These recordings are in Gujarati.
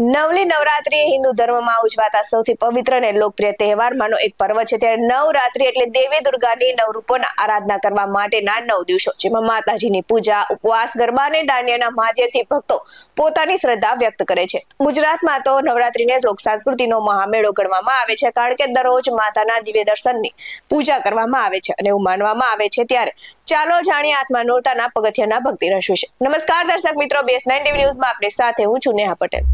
નવલી નવરાત્રી હિન્દુ ધર્મમાં ઉજવાતા સૌથી પવિત્ર અને લોકપ્રિય તહેવારમાંનો એક પર્વ છે. ત્યારે નવરાત્રી એટલે દેવી દુર્ગાની નવરૂપોના આરાધના કરવા માટેના નવ દિવસો, જેમાં માતાજીની પૂજા, ઉપવાસ, ગરબા અને દાંડિયાના માધ્યમથી ભક્તો પોતાની શ્રદ્ધા વ્યક્ત કરે છે. ગુજરાતમાં તો નવરાત્રીને લોક સંસ્કૃતિનો મહામેળો ગણવામાં આવે છે, કારણ કે દરરોજ માતાના દિવ્ય દર્શનની પૂજા કરવામાં આવે છે અને એવું માનવામાં આવે છે ત્યારે ચાલો જાણીએ આત્મા નોરતાના પગથિયાના ભક્તિ રસ વિશે. નમસ્કાર દર્શક મિત્રો, બેસ નાઇન ટીવી ન્યૂઝમાં આપણી સાથે હું છું નેહા પટેલ.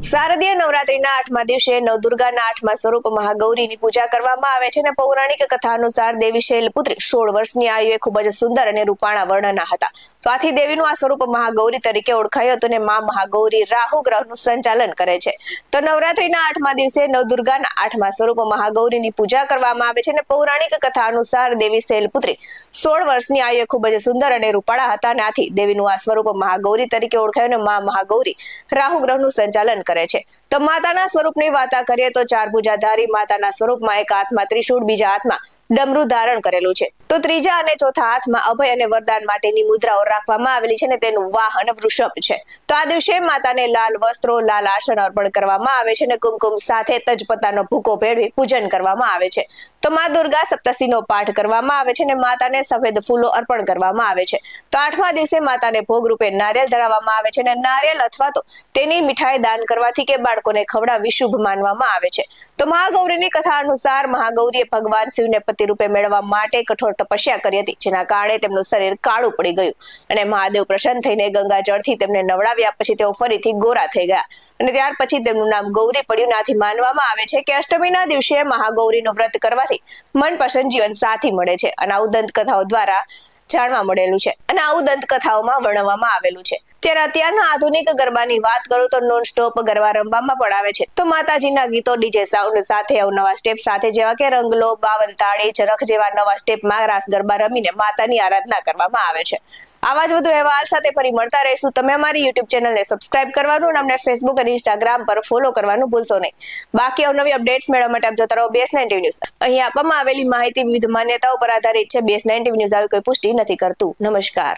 શારદીય નવરાત્રીના આઠમા દિવસે નવદુર્ગાના આઠમા સ્વરૂપ મહાગૌરીની પૂજા કરવામાં આવે છે અને પૌરાણિક કથા અનુસાર દેવી શૈલપુત્રી સોળ વર્ષની આયુએ ખૂબ જ સુંદર અને રૂપાણા વર્ણના હતા. તો આથી દેવીનું આ સ્વરૂપ મહાગૌરી તરીકે ઓળખાયું હતું અને મા મહાગૌરી રાહુ ગ્રહનું સંચાલન કરે છે. તો નવરાત્રીના આઠમા દિવસે નવદુર્ગાના આઠમા સ્વરૂપ મહાગૌરીની પૂજા કરવામાં આવે છે અને પૌરાણિક કથા અનુસાર દેવી શૈલપુત્રી સોળ વર્ષની આયુએ ખૂબ જ સુંદર અને રૂપાળા હતા અને આથી દેવીનું આ સ્વરૂપ મહાગૌરી તરીકે ઓળખાયું અને મા મહાગૌરી રાહુ ગ્રહનું સંચાલન કરે છે. તો માતાના સ્વરૂપની વાતા કરીએ તો ચાર ભુજાધારી માતાના સ્વરૂપમાં એક હાથમાં ત્રિશૂળ, બીજા હાથમાં ડમરું ધારણ કરેલું છે. તો ત્રીજા અને ચોથા હાથમાં અભય અને વરદાન માટેની મુદ્રાઓ રાખવામાં આવેલી છે ને તેનું વાહન વૃષભ છે. તો આ દિવસે માતાને લાલ વસ્ત્રો, લાલ આસન અર્પણ કરવામાં આવે છે અને કુમકુમ સાથે તજપત્તાનો ભૂકો ભેળવી પૂજન કરવામાં આવે છે. તો મા દુર્ગા સપ્તસીનો પાઠ કરવામાં આવે છે અને માતાને સફેદ ફૂલો અર્પણ કરવામાં આવે છે. તો આઠમા દિવસે માતાને ભોગ રૂપે નારિયેલ ધરાવવામાં આવે છે અને નારિયેલ અથવા તો તેની મીઠાઈ દાન કરવાથી કે બાળકોને ખવડાવવી શુભ માનવામાં આવે છે. તો મહાગૌરીની કથા અનુસાર મહાગૌરીએ ભગવાન શિવને પતિ રૂપે મેળવવા માટે કઠોર તપસ્યા કરી હતી, જેના કારણે તેમનું શરીર કાળું પડી ગયું અને મહાદેવ પ્રસન્ન થઈને ગંગા જળથી તેમને નવડાવ્યા પછી તેઓ ફરીથી ગોરા થઈ ગયા. અને ત્યાર પછી તેમનું નામ ગૌરી પડ્યું, નાથી માનવામાં આવે છે કે અષ્ટમીના દિવસે મહાગૌરીનું વ્રત કરવાથી મનપસંદ જીવન સાથી મળે છે. અને ઉદંત કથાઓ દ્વારા જાણવા મળેલું છે અને આવું દંતકથાઓમાં વર્ણવવામાં આવેલું છે. ત્યારે અત્યારના આધુનિક ગરબાની વાત કરું તો નોન સ્ટોપ ગરબા રમવામાં પણ આવે છે. તો માતાજીના ગીતો ડીજે સાઉન્ડ સાથે, અવનવા સ્ટેપ સાથે જેવા કે રંગલો બાવન તાળી ઝરખ જેવા નવા સ્ટેપમાં રાસ ગરબા રમીને માતાની આરાધના કરવામાં આવે છે. આવા જ વધુ અહેવાલ સાથે ફરી મળતા રહીશું. તમે અમારી યુટ્યુબ ચેનલને સબસ્ક્રાઇબ કરવાનું અને અમને ફેસબુક અને ઇન્સ્ટાગ્રામ પર ફોલો કરવાનું ભૂલશો નહીં. બાકી અવનવી અપડેટ્સ મેળવવા માટે આપ જોતા રહો બેસ નાઇન્ટી ન્યૂઝ અહીં આપવામાં આવેલી માહિતી વિવિધ માન્યતાઓ પર આધારિત છે. બેસ નાઇન્ટી ન્યૂઝ આવી કોઈ પુષ્ટિ નથી કરતું. નમસ્કાર.